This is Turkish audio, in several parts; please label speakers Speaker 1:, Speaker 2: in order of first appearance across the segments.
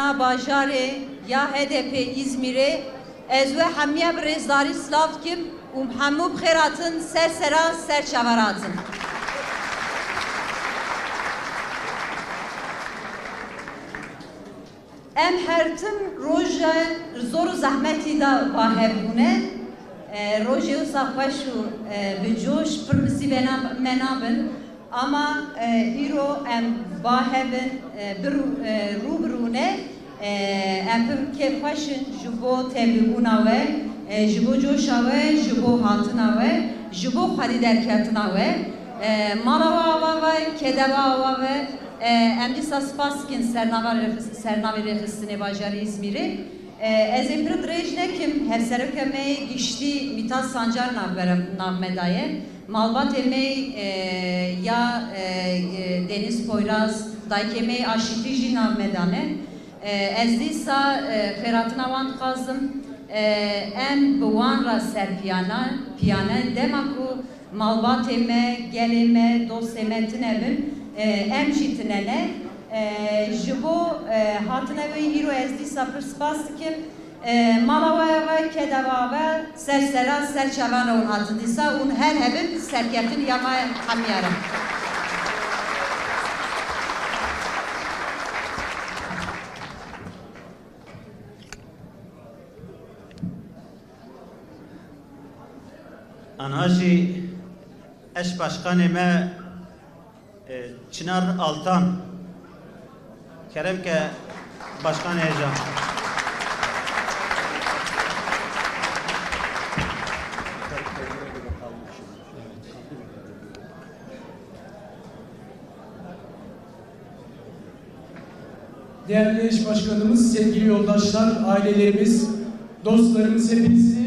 Speaker 1: باجارê ya HDP İzmirê ez ve hemiye bi rêzdarî silav dikim û hemû bi xêr hatin ser seran ser çavar hatin. Em her tim roja zor û zehmetî da vahebûne rojê wisa xweş û bi coş pir misîbena me nabin ama e, îro em vahebin bir rûbirûne em pir kêfxweşin ji bo tevlîbûna we ji bo coşa we ji bo hatina we ji bo xwedî derketina we mala ava ve kedeva ava ve em dîsa spas dikin sernavê rêxistinê ez ê pir dirêj nekim hevsereke me giştî Mîtat Sancar nav me daye malbatê me e, ya e, e, Deniz Poyraz dayikê me aşîtî jî nav me dane e, ez dîsa e, xêratina wan dixwazim e, em bi wan ra serpiyana piyane dema ku malbatê me gelê me dostê e, em jî tinene e, ji bo e, hatine wê îro ez dîsa e, mala we ve kedeva ve sersera serçevana hûn hatin dîsa ûn her hebin serketin yama hemyarin.
Speaker 2: Anhaji eş başkanı me e, Çınar Altan Kerem ke başkan heyecan.
Speaker 3: Değerli eş başkanımız, sevgili yoldaşlar, ailelerimiz, dostlarımız hepinizi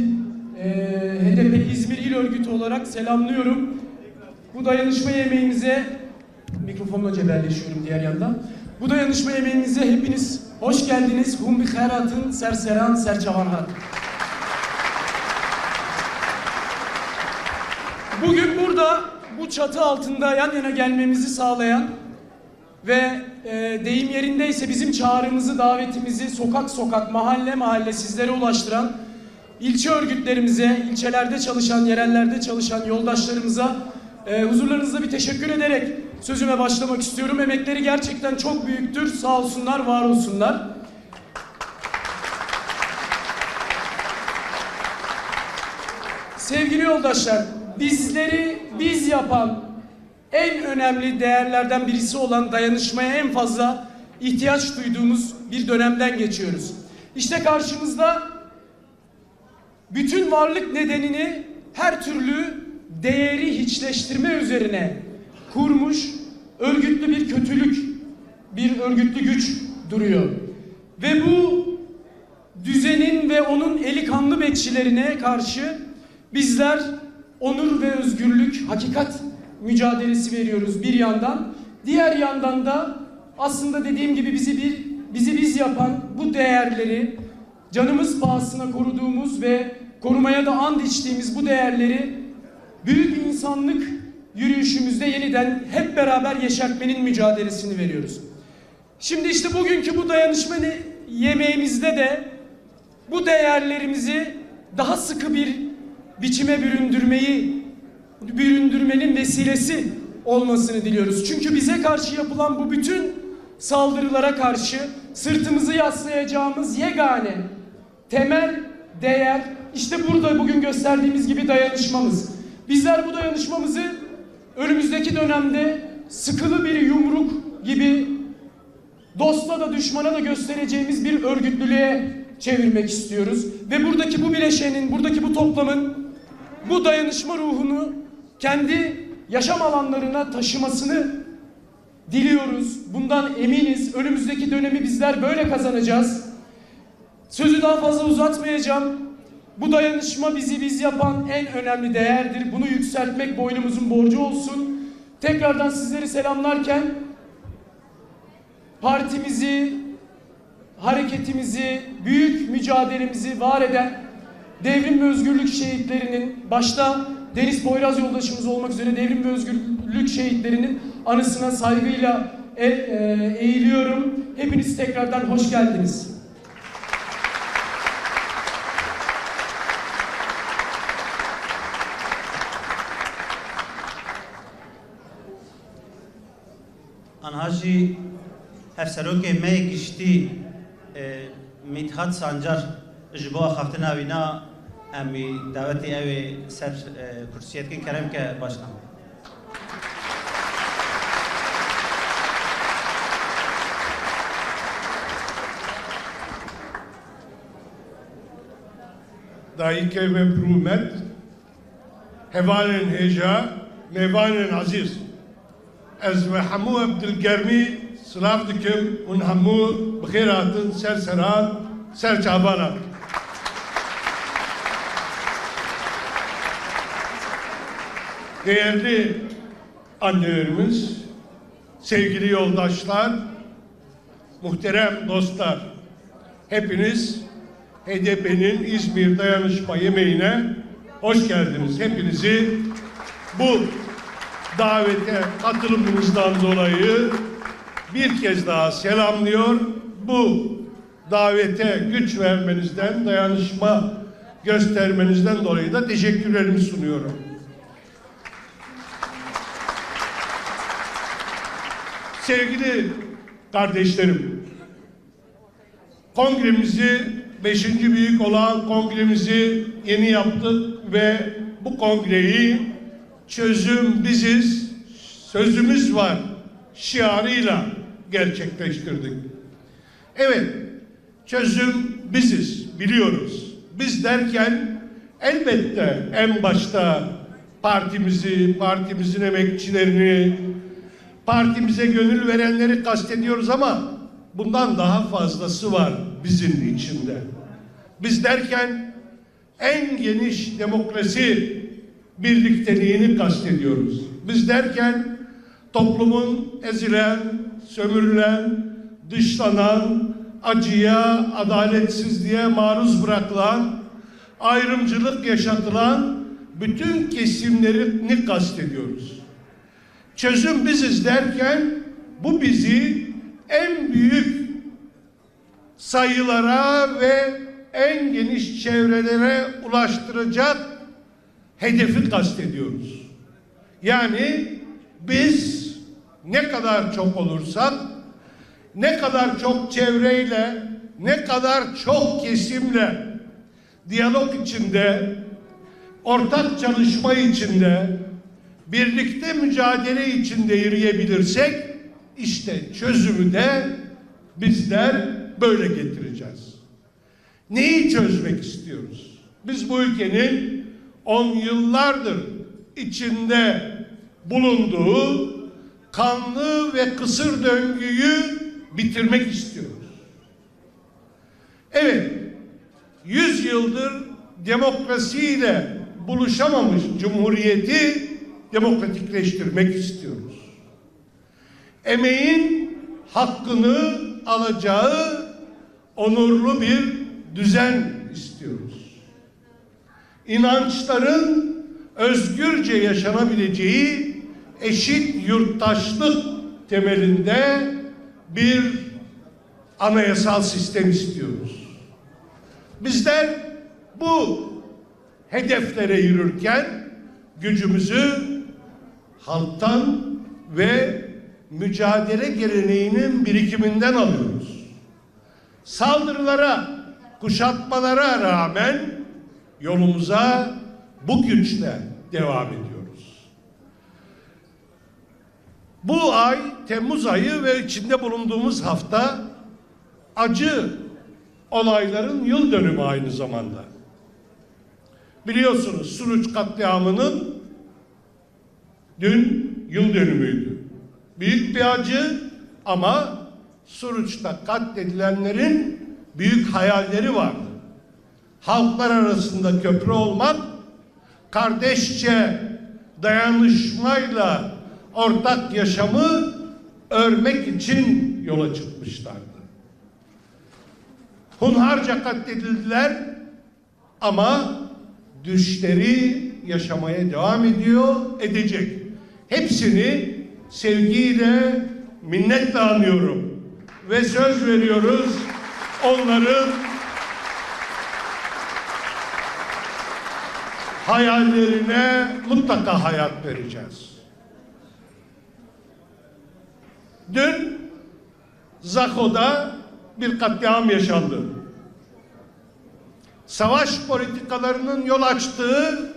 Speaker 3: eee HDP İzmir İl Örgütü olarak selamlıyorum. Bu dayanışma yemeğimize, mikrofonla cebelleşiyorum diğer yandan. Bu dayanışma yemeğimize hepiniz hoş geldiniz. Hum bi khairatın, serseran, serçavanhat. Bugün burada bu çatı altında yan yana gelmemizi sağlayan ve e, deyim yerindeyse bizim çağrımızı, davetimizi sokak sokak, mahalle mahalle sizlere ulaştıran ilçe örgütlerimize, ilçelerde çalışan, yerellerde çalışan yoldaşlarımıza e, huzurlarınızda bir teşekkür ederek sözüme başlamak istiyorum. Emekleri gerçekten çok büyüktür. Sağ olsunlar, var olsunlar. Sevgili yoldaşlar, bizleri biz yapan en önemli değerlerden birisi olan dayanışmaya en fazla ihtiyaç duyduğumuz bir dönemden geçiyoruz. İşte karşımızda bütün varlık nedenini her türlü değeri hiçleştirme üzerine kurmuş örgütlü bir kötülük, bir örgütlü güç duruyor. Ve bu düzenin ve onun eli kanlı bekçilerine karşı bizler onur ve özgürlük, hakikat mücadelesi veriyoruz bir yandan. Diğer yandan da aslında dediğim gibi bizi bir bizi biz yapan bu değerleri canımız pahasına koruduğumuz ve korumaya da and içtiğimiz bu değerleri büyük insanlık yürüyüşümüzde yeniden hep beraber yeşertmenin mücadelesini veriyoruz. Şimdi işte bugünkü bu dayanışma yemeğimizde de bu değerlerimizi daha sıkı bir biçime büründürmeyi büründürmenin vesilesi olmasını diliyoruz. Çünkü bize karşı yapılan bu bütün saldırılara karşı sırtımızı yaslayacağımız yegane temel değer işte burada bugün gösterdiğimiz gibi dayanışmamız. Bizler bu dayanışmamızı önümüzdeki dönemde sıkılı bir yumruk gibi dosta da düşmana da göstereceğimiz bir örgütlülüğe çevirmek istiyoruz. Ve buradaki bu bileşenin, buradaki bu toplamın bu dayanışma ruhunu kendi yaşam alanlarına taşımasını diliyoruz. Bundan eminiz. Önümüzdeki dönemi bizler böyle kazanacağız. Sözü daha fazla uzatmayacağım. Bu dayanışma bizi biz yapan en önemli değerdir. Bunu yükseltmek boynumuzun borcu olsun. Tekrardan sizleri selamlarken partimizi, hareketimizi, büyük mücadelemizi var eden devrim ve özgürlük şehitlerinin başta Deniz Poyraz yoldaşımız olmak üzere devrim ve özgürlük şehitlerinin anısına saygıyla e, e, eğiliyorum. Hepiniz tekrardan hoş geldiniz.
Speaker 2: Anhaji Hefserokê me giştî e, Mithat Sancar ji bo xeftina ئەمی داوەتی ئەوێ سەر کورسەتکن کەرم کە باش نەبوو
Speaker 4: دایکê ve pirûmet hevalên hêja mêvanên ezîz ez ve hemû ev dilgermî silav dikim hûn hemû bi xêr hatin ser seran ser çabanan Değerli annelerimiz, sevgili yoldaşlar, muhterem dostlar, hepiniz HDP'nin İzmir Dayanışma Yemeği'ne hoş geldiniz. Hepinizi bu davete katılımınızdan dolayı bir kez daha selamlıyor. Bu davete güç vermenizden, dayanışma göstermenizden dolayı da teşekkürlerimi sunuyorum. Sevgili kardeşlerim, kongremizi, beşinci büyük olan kongremizi yeni yaptık ve bu kongreyi çözüm biziz, sözümüz var şiarıyla gerçekleştirdik. Evet, çözüm biziz, biliyoruz. Biz derken elbette en başta partimizi, partimizin emekçilerini, partimize gönül verenleri kastediyoruz ama bundan daha fazlası var bizim içinde. Biz derken en geniş demokrasi birlikteliğini kastediyoruz. Biz derken toplumun ezilen, sömürülen, dışlanan, acıya, adaletsizliğe maruz bırakılan, ayrımcılık yaşatılan bütün kesimlerini kastediyoruz. Çözüm biziz derken bu bizi en büyük sayılara ve en geniş çevrelere ulaştıracak hedefi kastediyoruz. Yani biz ne kadar çok olursak, ne kadar çok çevreyle, ne kadar çok kesimle diyalog içinde, ortak çalışma içinde, birlikte mücadele içinde yürüyebilirsek, işte çözümü de bizler böyle getireceğiz. Neyi çözmek istiyoruz? Biz bu ülkenin on yıllardır içinde bulunduğu kanlı ve kısır döngüyü bitirmek istiyoruz. Evet, yüz yıldır demokrasiyle buluşamamış cumhuriyeti demokratikleştirmek istiyoruz. Emeğin hakkını alacağı onurlu bir düzen istiyoruz. İnançların özgürce yaşanabileceği eşit yurttaşlık temelinde bir anayasal sistem istiyoruz. Bizler bu hedeflere yürürken gücümüzü halktan ve mücadele geleneğinin birikiminden alıyoruz. Saldırılara, kuşatmalara rağmen yolumuza bu güçle devam ediyoruz. Bu ay Temmuz ayı ve içinde bulunduğumuz hafta acı olayların yıl dönümü aynı zamanda. Biliyorsunuz Suruç katliamının dün yıl dönümüydü. Büyük bir acı ama Suruç'ta katledilenlerin büyük hayalleri vardı. Halklar arasında köprü olmak, kardeşçe dayanışmayla ortak yaşamı örmek için yola çıkmışlardı. Hunharca katledildiler ama düşleri yaşamaya devam ediyor, edecek. Hepsini sevgiyle, minnetle anıyorum. ve söz veriyoruz onların hayallerine mutlaka hayat vereceğiz. Dün Zako'da bir katliam yaşandı. Savaş politikalarının yol açtığı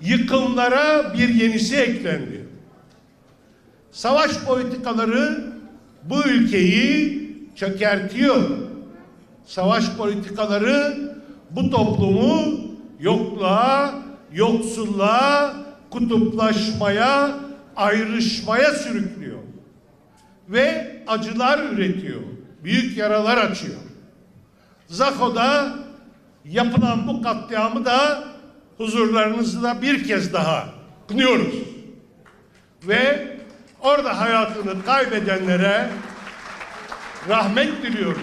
Speaker 4: yıkımlara bir yenisi eklendi. Savaş politikaları bu ülkeyi çökertiyor. Savaş politikaları bu toplumu yokluğa, yoksulluğa, kutuplaşmaya, ayrışmaya sürüklüyor. Ve acılar üretiyor. Büyük yaralar açıyor. Zako'da yapılan bu katliamı da huzurlarınızda bir kez daha kınıyoruz. Ve orada hayatını kaybedenlere rahmet diliyoruz.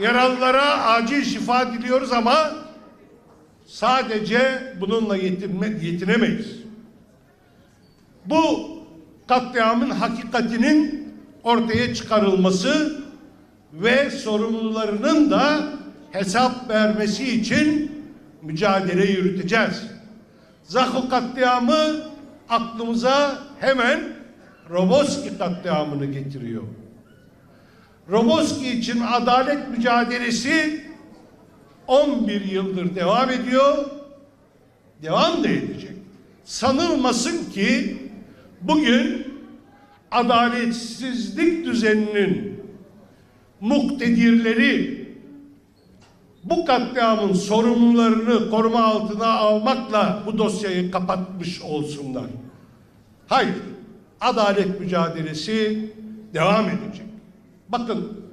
Speaker 4: Yaralılara acil şifa diliyoruz ama sadece bununla yetinme, yetinemeyiz. Bu katliamın hakikatinin ortaya çıkarılması ve sorumlularının da hesap vermesi için mücadele yürüteceğiz. Zako katliamı aklımıza hemen Roboski katliamını getiriyor. Roboski için adalet mücadelesi 11 yıldır devam ediyor. Devam da edecek. Sanılmasın ki bugün adaletsizlik düzeninin muktedirleri bu katliamın sorumlularını koruma altına almakla bu dosyayı kapatmış olsunlar. Hayır, adalet mücadelesi devam edecek. Bakın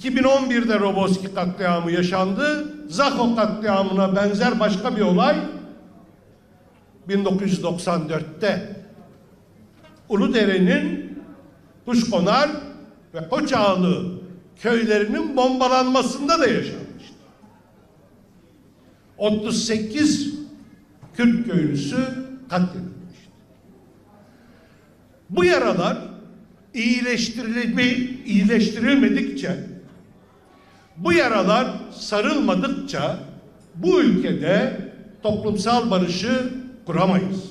Speaker 4: 2011'de Roboski katliamı yaşandı. Zako katliamına benzer başka bir olay 1994'te Uludere'nin Kuşkonar ve Koçağlı köylerinin bombalanmasında da yaşanmıştı. 38 Kürt köylüsü katledilmişti. Bu yaralar iyileştirilme, iyileştirilmedikçe bu yaralar sarılmadıkça bu ülkede toplumsal barışı kuramayız.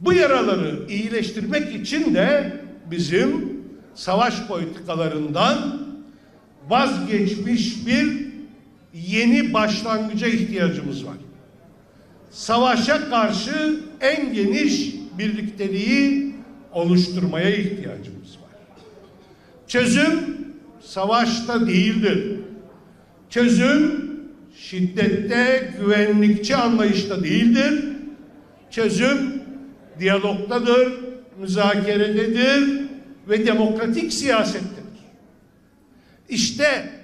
Speaker 4: Bu yaraları iyileştirmek için de bizim savaş politikalarından vazgeçmiş bir yeni başlangıca ihtiyacımız var. Savaşa karşı en geniş birlikteliği oluşturmaya ihtiyacımız var. Çözüm savaşta değildir. Çözüm şiddette, güvenlikçi anlayışta değildir. Çözüm diyalogdadır, müzakerededir ve demokratik siyasettedir. İşte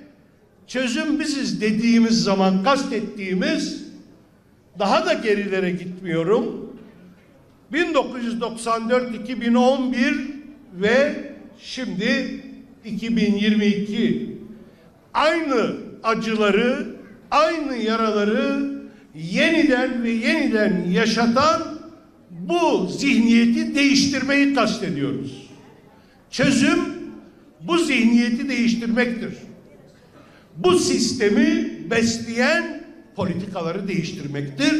Speaker 4: çözüm biziz dediğimiz zaman kastettiğimiz daha da gerilere gitmiyorum. 1994-2011 ve şimdi 2022 aynı acıları, aynı yaraları yeniden ve yeniden yaşatan bu zihniyeti değiştirmeyi kastediyoruz. Çözüm bu zihniyeti değiştirmektir. Bu sistemi besleyen politikaları değiştirmektir.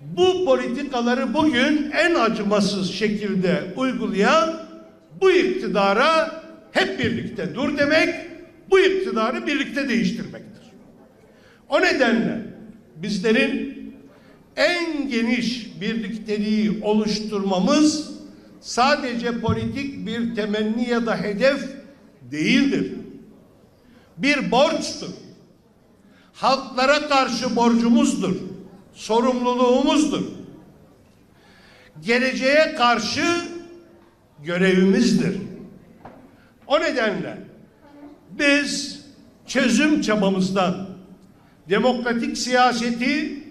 Speaker 4: Bu politikaları bugün en acımasız şekilde uygulayan bu iktidara hep birlikte dur demek, bu iktidarı birlikte değiştirmektir. O nedenle bizlerin en geniş birlikteliği oluşturmamız sadece politik bir temenni ya da hedef değildir. Bir borçtur. Halklara karşı borcumuzdur. Sorumluluğumuzdur. Geleceğe karşı görevimizdir. O nedenle biz çözüm çabamızdan demokratik siyaseti,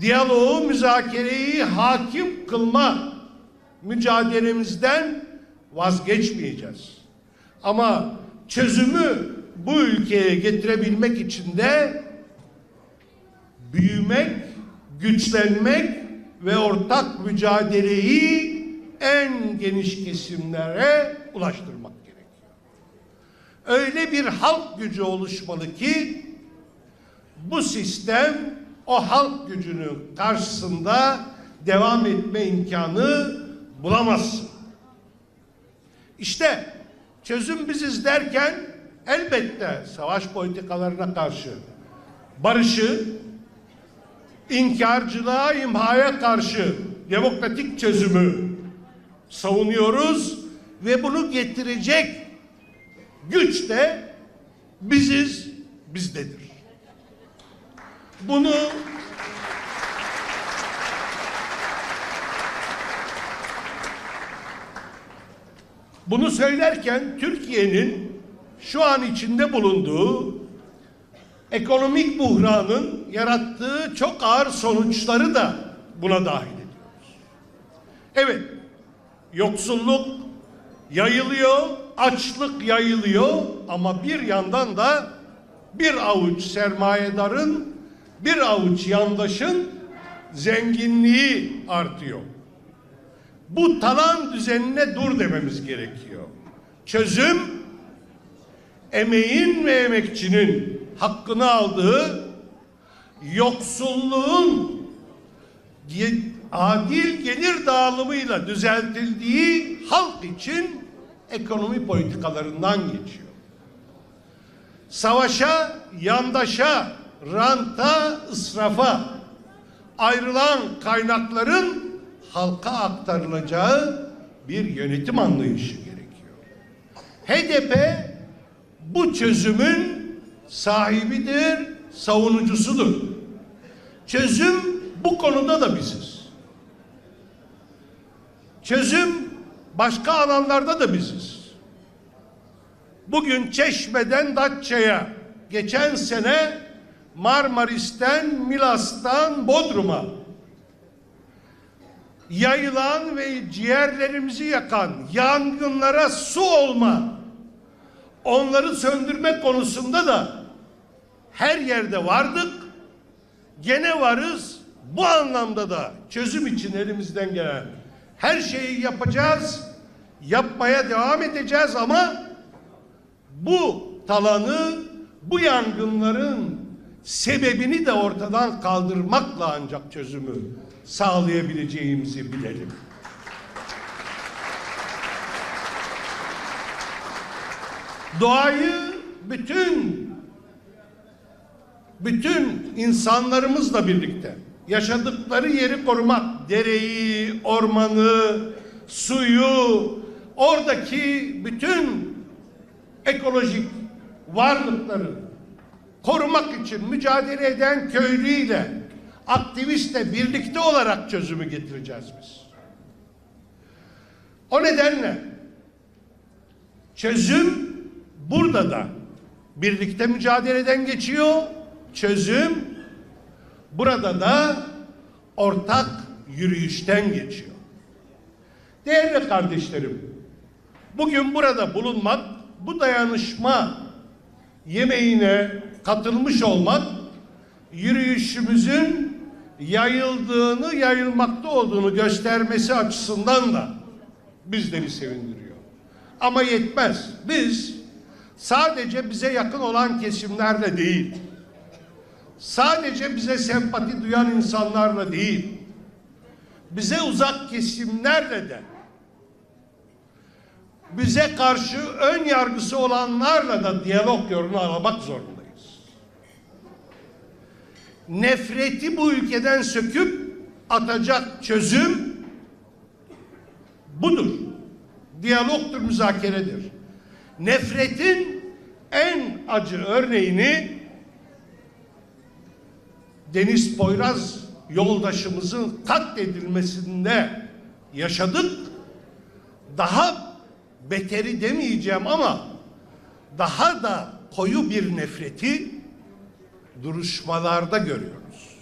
Speaker 4: diyaloğu, müzakereyi hakim kılma mücadelemizden vazgeçmeyeceğiz. Ama çözümü bu ülkeye getirebilmek için de büyümek, güçlenmek ve ortak mücadeleyi en geniş kesimlere ulaştırmak gerekiyor. Öyle bir halk gücü oluşmalı ki bu sistem o halk gücünün karşısında devam etme imkanı bulamazsın. İşte çözüm biziz derken elbette savaş politikalarına karşı barışı, inkarcılığa, imhaya karşı demokratik çözümü savunuyoruz ve bunu getirecek güç de biziz, bizdedir. Bunu Bunu söylerken Türkiye'nin şu an içinde bulunduğu ekonomik buhranın yarattığı çok ağır sonuçları da buna dahil ediyoruz. Evet, yoksulluk yayılıyor, açlık yayılıyor ama bir yandan da bir avuç sermayedarın, bir avuç yandaşın zenginliği artıyor. Bu talan düzenine dur dememiz gerekiyor. Çözüm emeğin ve emekçinin hakkını aldığı yoksulluğun adil gelir dağılımıyla düzeltildiği halk için ekonomi politikalarından geçiyor. Savaşa, yandaşa, ranta, israfa ayrılan kaynakların halka aktarılacağı bir yönetim anlayışı gerekiyor. HDP bu çözümün sahibidir, savunucusudur. Çözüm bu konuda da biziz. Çözüm başka alanlarda da biziz. Bugün Çeşme'den Datça'ya, geçen sene Marmaris'ten, Milas'tan Bodrum'a yayılan ve ciğerlerimizi yakan yangınlara su olma, onları söndürme konusunda da her yerde vardık, gene varız. Bu anlamda da çözüm için elimizden gelen her şeyi yapacağız, yapmaya devam edeceğiz ama bu talanı, bu yangınların sebebini de ortadan kaldırmakla ancak çözümü sağlayabileceğimizi bilelim. Doğayı bütün bütün insanlarımızla birlikte yaşadıkları yeri korumak, dereyi, ormanı, suyu, oradaki bütün ekolojik varlıkları korumak için mücadele eden köylüyle, aktivistle birlikte olarak çözümü getireceğiz biz. O nedenle çözüm burada da birlikte mücadeleden geçiyor. Çözüm burada da ortak yürüyüşten geçiyor. Değerli kardeşlerim, bugün burada bulunmak, bu dayanışma yemeğine katılmış olmak, yürüyüşümüzün yayıldığını, yayılmakta olduğunu göstermesi açısından da bizleri sevindiriyor. Ama yetmez. Biz sadece bize yakın olan kesimlerle değil, sadece bize sempati duyan insanlarla değil, bize uzak kesimlerle de bize karşı ön yargısı olanlarla da diyalog yolunu aramak zorundayız. Nefreti bu ülkeden söküp atacak çözüm budur. Diyalogtur, müzakeredir. Nefretin en acı örneğini Deniz Poyraz yoldaşımızın katledilmesinde yaşadık. Daha beteri demeyeceğim ama daha da koyu bir nefreti duruşmalarda görüyoruz.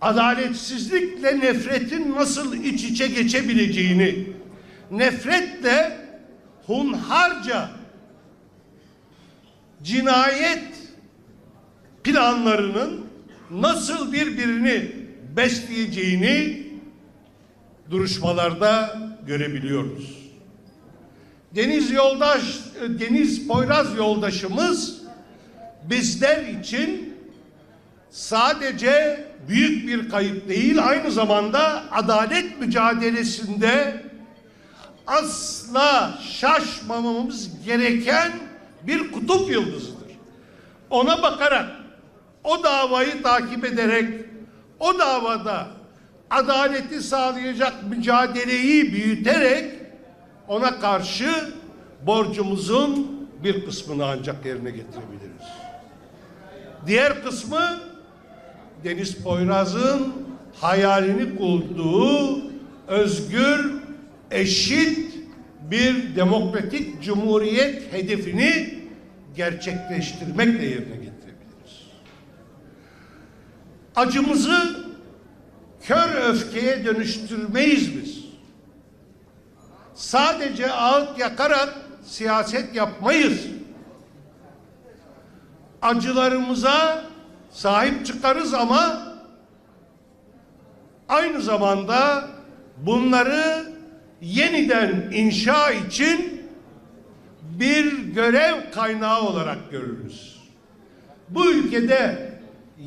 Speaker 4: Adaletsizlikle nefretin nasıl iç içe geçebileceğini, nefretle hunharca cinayet planlarının nasıl birbirini besleyeceğini duruşmalarda görebiliyoruz. Deniz yoldaş, Deniz Poyraz yoldaşımız bizler için sadece büyük bir kayıp değil, aynı zamanda adalet mücadelesinde asla şaşmamamız gereken bir kutup yıldızıdır. Ona bakarak, o davayı takip ederek, o davada adaleti sağlayacak mücadeleyi büyüterek ona karşı borcumuzun bir kısmını ancak yerine getirebiliriz. Diğer kısmı Deniz Poyraz'ın hayalini kurduğu özgür, eşit bir demokratik cumhuriyet hedefini gerçekleştirmekle yerine getirebiliriz. Acımızı kör öfkeye dönüştürmeyiz biz. Sadece ağıt yakarak siyaset yapmayız. Acılarımıza sahip çıkarız ama aynı zamanda bunları yeniden inşa için bir görev kaynağı olarak görürüz. Bu ülkede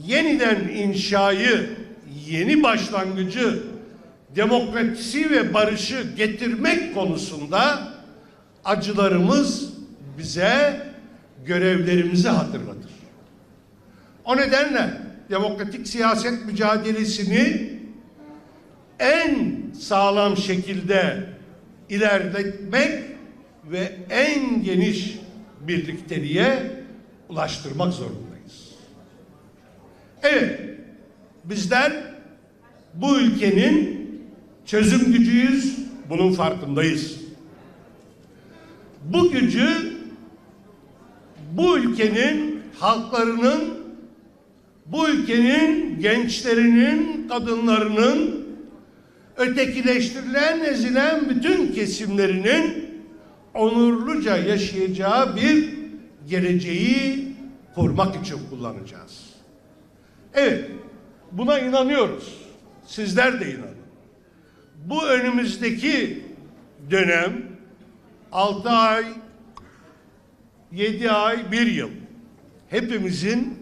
Speaker 4: yeniden inşayı, yeni başlangıcı, demokrasi ve barışı getirmek konusunda acılarımız bize görevlerimizi hatırlatır. O nedenle demokratik siyaset mücadelesini en sağlam şekilde ilerletmek ve en geniş birlikteliğe ulaştırmak zorundayız. Evet, bizler bu ülkenin çözüm gücüyüz, bunun farkındayız. Bu gücü bu ülkenin halklarının bu ülkenin gençlerinin, kadınlarının ötekileştirilen, ezilen bütün kesimlerinin onurluca yaşayacağı bir geleceği kurmak için kullanacağız. Evet, buna inanıyoruz. Sizler de inanın. Bu önümüzdeki dönem 6 ay, 7 ay, 1 yıl hepimizin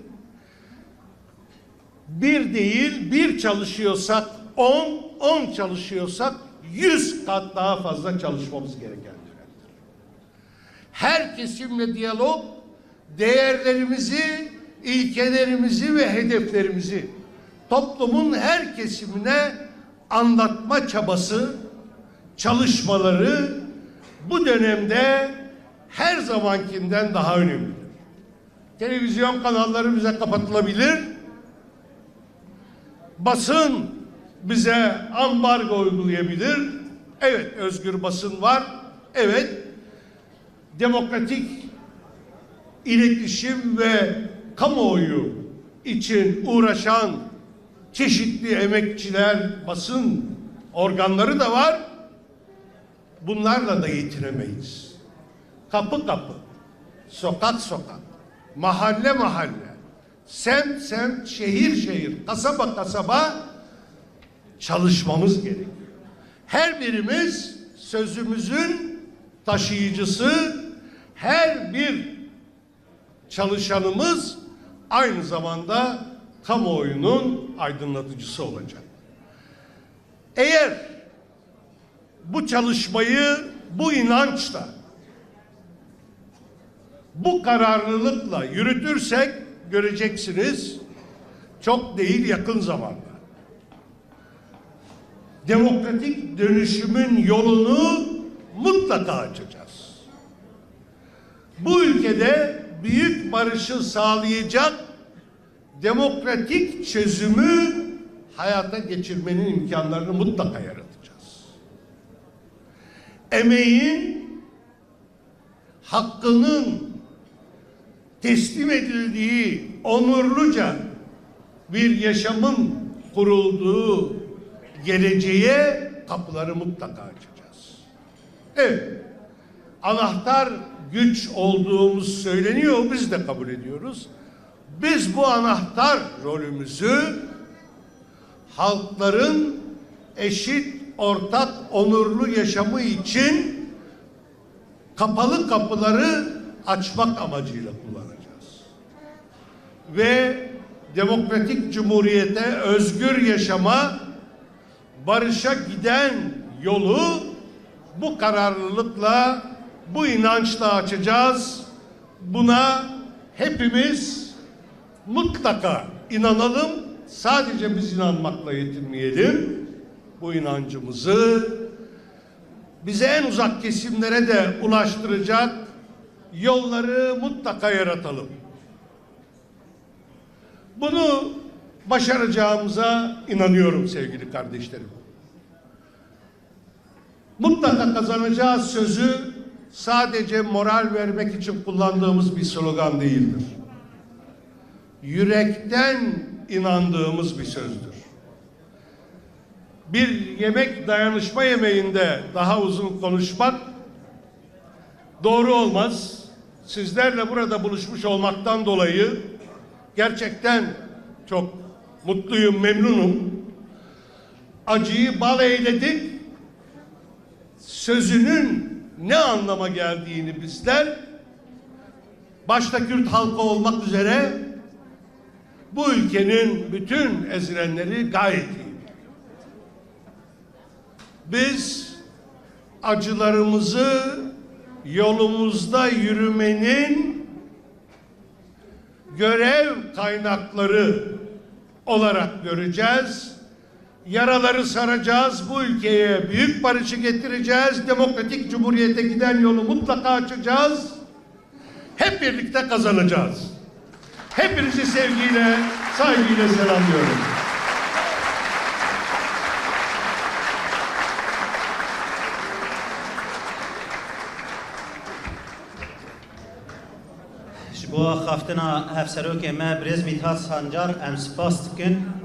Speaker 4: bir değil bir çalışıyorsak 10, 10 çalışıyorsak 100 kat daha fazla çalışmamız gereken dönemdir. Her kesimle diyalog değerlerimizi, ilkelerimizi ve hedeflerimizi toplumun her kesimine anlatma çabası, çalışmaları bu dönemde her zamankinden daha önemlidir. Televizyon kanalları bize kapatılabilir. Basın bize ambargo uygulayabilir. Evet özgür basın var. Evet demokratik iletişim ve kamuoyu için uğraşan çeşitli emekçiler, basın organları da var. Bunlarla da yetinemeyiz. Kapı kapı, sokak sokak, mahalle mahalle, semt semt, şehir şehir, kasaba kasaba çalışmamız gerekiyor. Her birimiz sözümüzün taşıyıcısı, her bir çalışanımız aynı zamanda kamuoyunun aydınlatıcısı olacak. Eğer bu çalışmayı bu inançla, bu kararlılıkla yürütürsek göreceksiniz çok değil yakın zamanda. Demokratik dönüşümün yolunu mutlaka açacağız. Bu ülkede büyük barışı sağlayacak demokratik çözümü hayata geçirmenin imkanlarını mutlaka yaratacağız. Emeğin hakkının teslim edildiği onurluca bir yaşamın kurulduğu geleceğe kapıları mutlaka açacağız. Evet. Anahtar güç olduğumuz söyleniyor. Biz de kabul ediyoruz. Biz bu anahtar rolümüzü halkların eşit ortak onurlu yaşamı için kapalı kapıları açmak amacıyla kullanacağız. Ve demokratik cumhuriyete, özgür yaşama, barışa giden yolu bu kararlılıkla, bu inançla açacağız. Buna hepimiz mutlaka inanalım. Sadece biz inanmakla yetinmeyelim. Bu inancımızı bize en uzak kesimlere de ulaştıracak yolları mutlaka yaratalım. Bunu başaracağımıza inanıyorum sevgili kardeşlerim. Mutlaka kazanacağız sözü sadece moral vermek için kullandığımız bir slogan değildir. Yürekten inandığımız bir sözdür. Bir yemek dayanışma yemeğinde daha uzun konuşmak doğru olmaz. Sizlerle burada buluşmuş olmaktan dolayı gerçekten çok mutluyum, memnunum. Acıyı bal eyledik. Sözünün ne anlama geldiğini bizler başta Kürt halkı olmak üzere bu ülkenin bütün ezilenleri gayet iyi. Biz acılarımızı yolumuzda yürümenin görev kaynakları olarak göreceğiz. Yaraları saracağız. Bu ülkeye büyük barışı getireceğiz. Demokratik cumhuriyete giden yolu mutlaka açacağız. Hep birlikte kazanacağız. Hepinizi sevgiyle, saygıyla selamlıyorum.
Speaker 2: Ji bo xaftina hevserokê me Birêz Mîthat Sancar em spas dikin